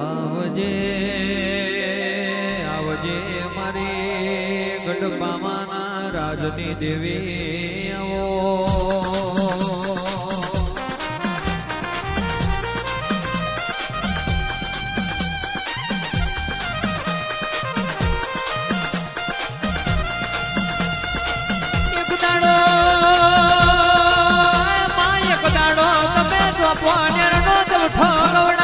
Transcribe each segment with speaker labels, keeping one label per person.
Speaker 1: આવજે આવજે મારી ગઢપામાના રાજની દેવી આવો એક દાડો માં એક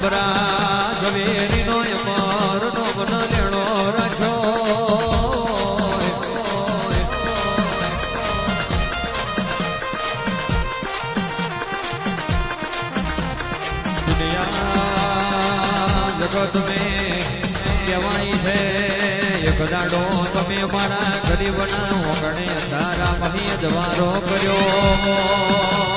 Speaker 1: પેલા ઝવેરી નો એ મોરનો બન લેણો રાજો જગત મેં કહેવાય છે, એક દાડો તમે મારા ગરીબના ઓગણે તારા મહી જવારો કર્યો.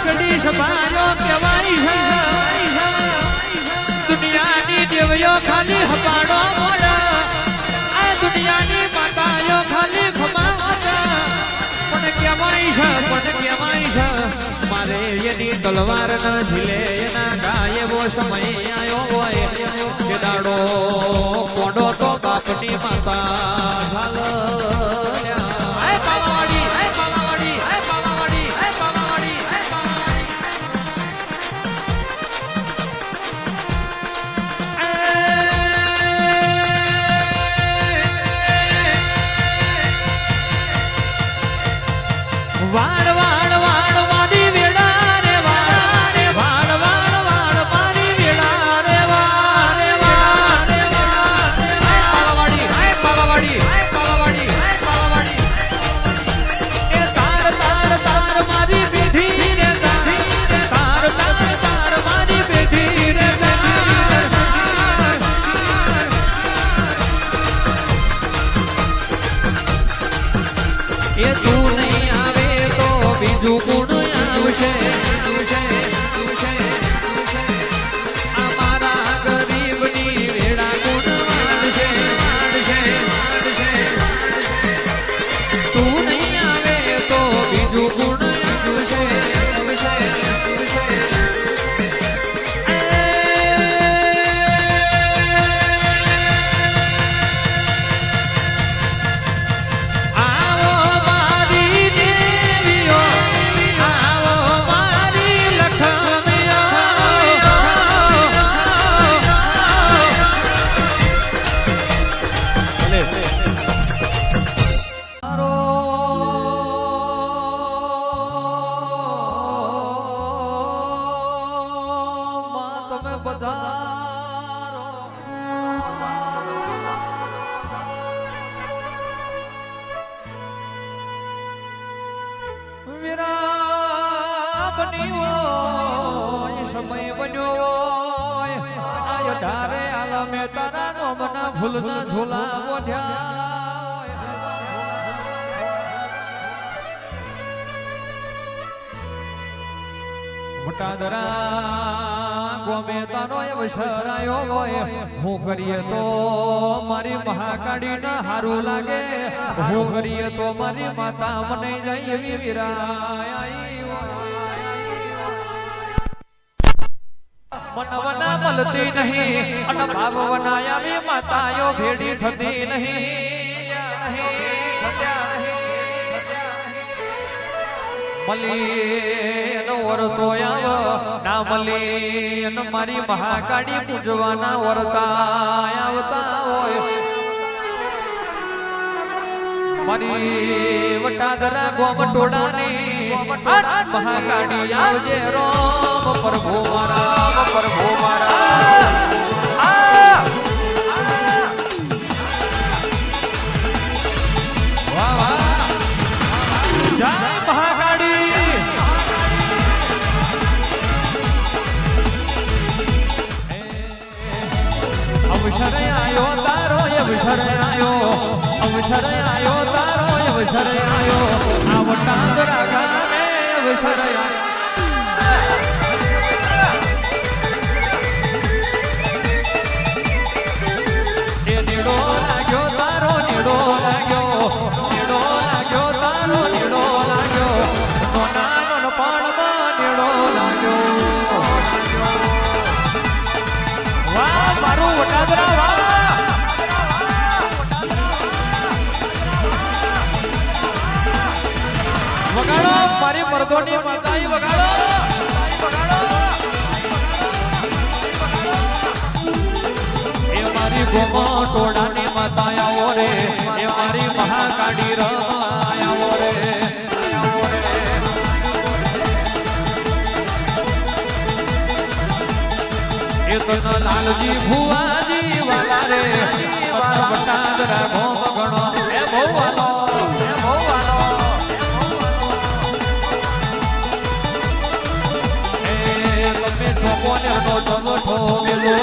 Speaker 1: સગડી સભાયો કહેવાય છે. દુનિયાની દેવયો ખાલી હપાડો મોડા આ દુનિયાની માતાઓ ખાલી ખમાવતા પણ કહેવાય છે, પણ કહેવાય છે, મારે એની તલવાર ન ઝીલે, એના ગાય એવો સમય આવ્યો હોય. કે દાડો કોડો તો બાપની માતા ઝાલ. વિરામની હોય સમય બન્યો હોય આયો ધારે આલમે તારા નોમના ફૂલના ઝોલા આયો હોય, હું કરીએ તો મારી મહાકાળી ના હારું લાગે, હું કરીએ તો મારી માતા મને જાય એવી વિરાય મનવના મળતી નહીં. અને ભાવવના આવી માતાયો ભેડી થતી નહીં. મલી એનો વરતો આવ. ના મલી એનો મારી મહાકાળી પૂજવાના વરતા. મારી વટાદરા ગોમ ટોડાની મહાકાળી આવજે રોમ પ્રભુ મારા પ્રભુ મારા આ! વાહ વાહ જય મહાકાળી અવસર આયો તારો અવસર આયો અવસર આયો તારો અવસર આવ્યો આ વટાંગરા ગાને અવસર આવ્યો વાહ મારું વટાદરા વાહ. મર્દોની માતાઈ વગાડો. એ મારી ગોમો ટોળાની માતા આવો રે, એ મારી મહાકાળી રમા રે. એ તો લાલજી ભુવાજી વાલા રે ગણો. એ બહુ તમે છોકોને નો જવઠો મેલો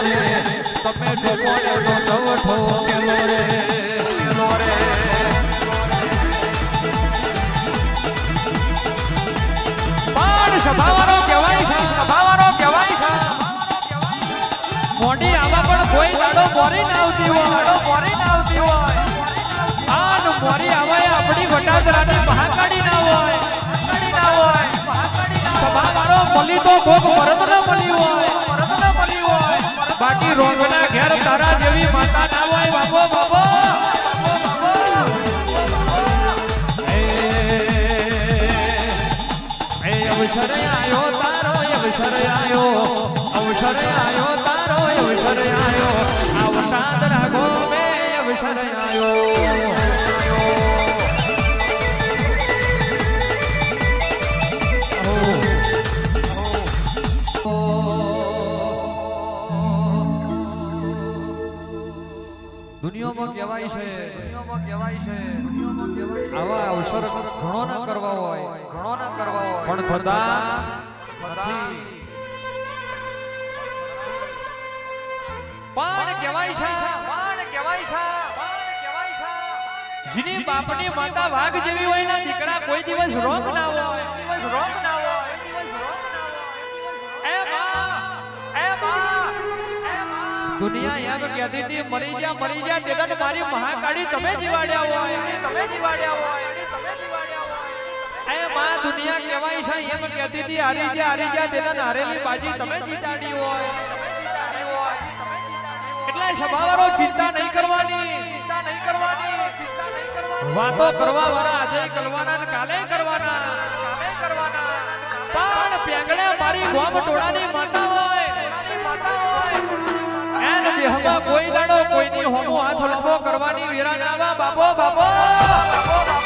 Speaker 1: રોગના ઘેર તારા જેવી માતા ના હોય એ એ અવસર આવ્યો તારો અવસર આવ્યો અવસર આયો કહેવાય છે. આવા અવસર ઘણો ના કરવા હોય. ઘણો ના કરવા હોય. પણ થતા પણ કહેવાય છે. પણ કહેવાય છે. જેની બાપની માતા વાઘ જેવી હોય ના દીકરા કોઈ દિવસ રોગ ના હોય. દિવસ રોગ ના હોય. દુનિયા એમ કહેતી હતી, મરી જા મરી જા દેદન મારી મહાકાળી, તમે જીવાડ્યા હોય. તમે જીવાડ્યા હોય એ માં, દુનિયા કહેવાય છે, એમ કહેતી હતી, હારી જા હારી જા દેદન હારેલી બાજી, તમે જીતાડી હોય. એટલે સભાવાળો ચિંતા નહીં કરવાની. ચિંતા નહીં કરવાની વાતો કરવા વાળા આજે કરવાના કાલે કરવાના. કાલે કરવાના પણ પેંગડે મારી ગોમ ટોળાની માતા હોય માતા હોય. દેહમાં કોઈ દાડો કોઈની હોમો હાથ લંબો કરવાની વેરા ના બાપો બાપો.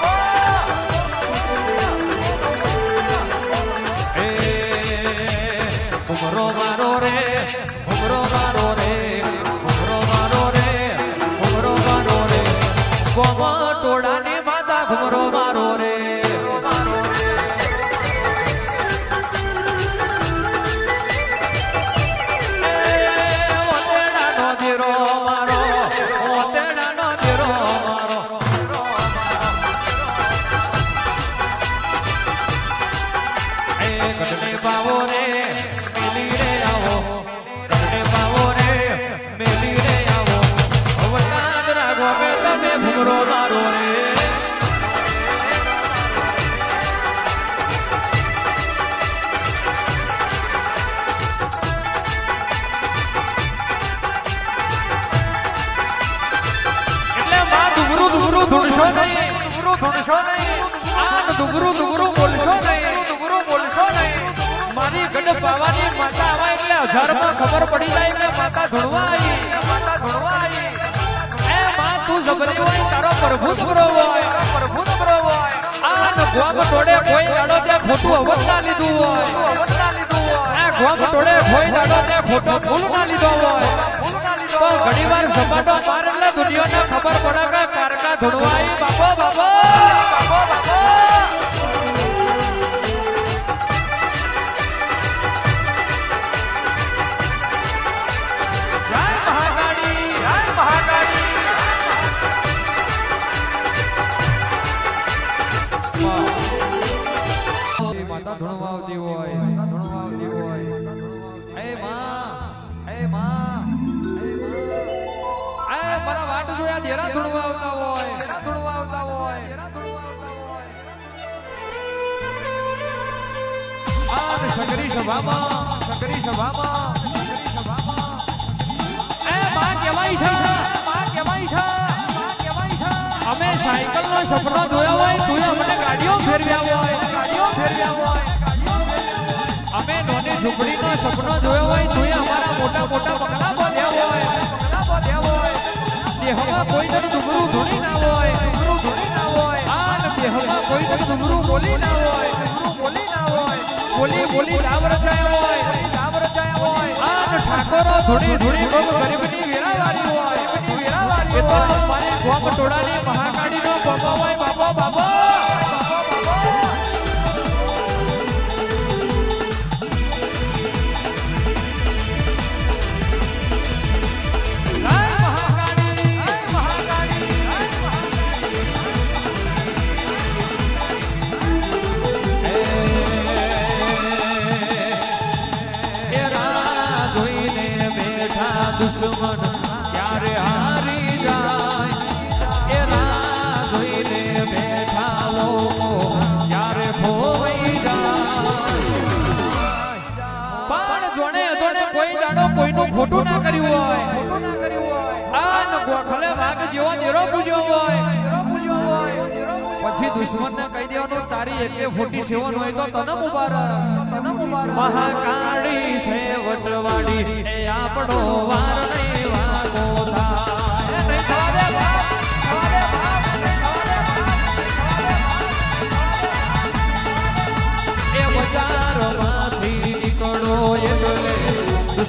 Speaker 1: ડુગરું નહીં ડુગરું ડુગરું બોલશો નહીં મારી ગઢ પાવાની માતા આવા એટલે હજારમાં ખબર પડી જાય એટલે માતા ધૂણવા આવી માતા ધૂણવા આવી એ માં તારો પ્રભુ પ્રો હોય આન ગોમ કોઈ દાડો ત્યાં ખોટું અવસ્થા લીધું હોય એ ગોમ ટોડે કોઈ ત્યાં ખોટો ફૂલ ના લીધો હોય તો ઘણી વાર ઝપાટો માર ખબર પડે ધૂણવાઈ બાપો બાપો બાપો બાપો માતા ધૂણવા આવતી હોય ધૂણવા આવતી હોય એ માં એ માં એ માં એ મારા વાટ જોયા ધેરા ધૂણવા સગરી સભામાં સગરી સભામાં એ માં કહેવાય છે. છે અમે સાયકલ નો સપનો જોયો હોય, તું અમને ગાડીઓ ફેરવ્યા હોય ગાડીઓ ફેરવ્યા હોય. અમે નોની ઝૂંપડીનો સપનો જોયો હોય, તું અમારા મોટા મોટા પગલા બોલ્યા હોય. હોય દેહમાં કોઈ તને ડુંગરું ધૂણી ના હોય. ડુંગરું ધૂણી ના હોય આ દેહમાં કોઈ તને ડુંગરું બોલી ના હોય ડુંગરું બોલી ના હોય. બોલી બોલી રામ રચાયા હોય. રામ રચાયા હોય. આ ઠાકોરો ધૂણી ધૂણી કોક ગરીબની વેરાવાળી હોય. વેરાવાળી એ તો મારી ગોમ ટોડાની મહાકાળીનો બાબા હોય બાબા બાબા ખોટું ના કર્યું હોય. આ ગોખલે વાઘ જેવો દેરો પૂજ્યો હોય. પછી દુશ્મન ને કહી દેવાનું, તારી એટલે ફોટી સેવન હોય તો તને મુબારક. મહાકાળી છે વટવાડી એ આપણો વાર નહીં વાગો થાય.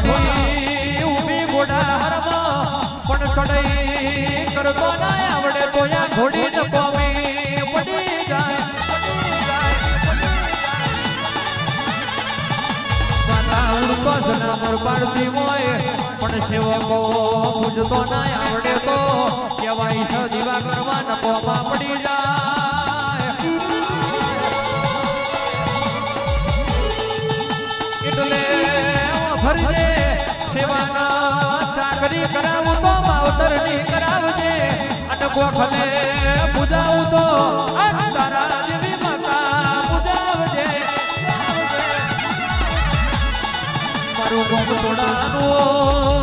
Speaker 1: ઘોડી ઊભી ઘોડા પણ આવડે તો યા ઘોડી ન કોમી પડી જાય પણ સેવકો પૂજતો ના આવડે તો કેવાય છે દીવા કરવા નકોમાં પડી જાય. સેવાના ચાકરી કરાવું તો માવતરની કરાવજે. ગોખલે પૂજાવું મારું ગોમ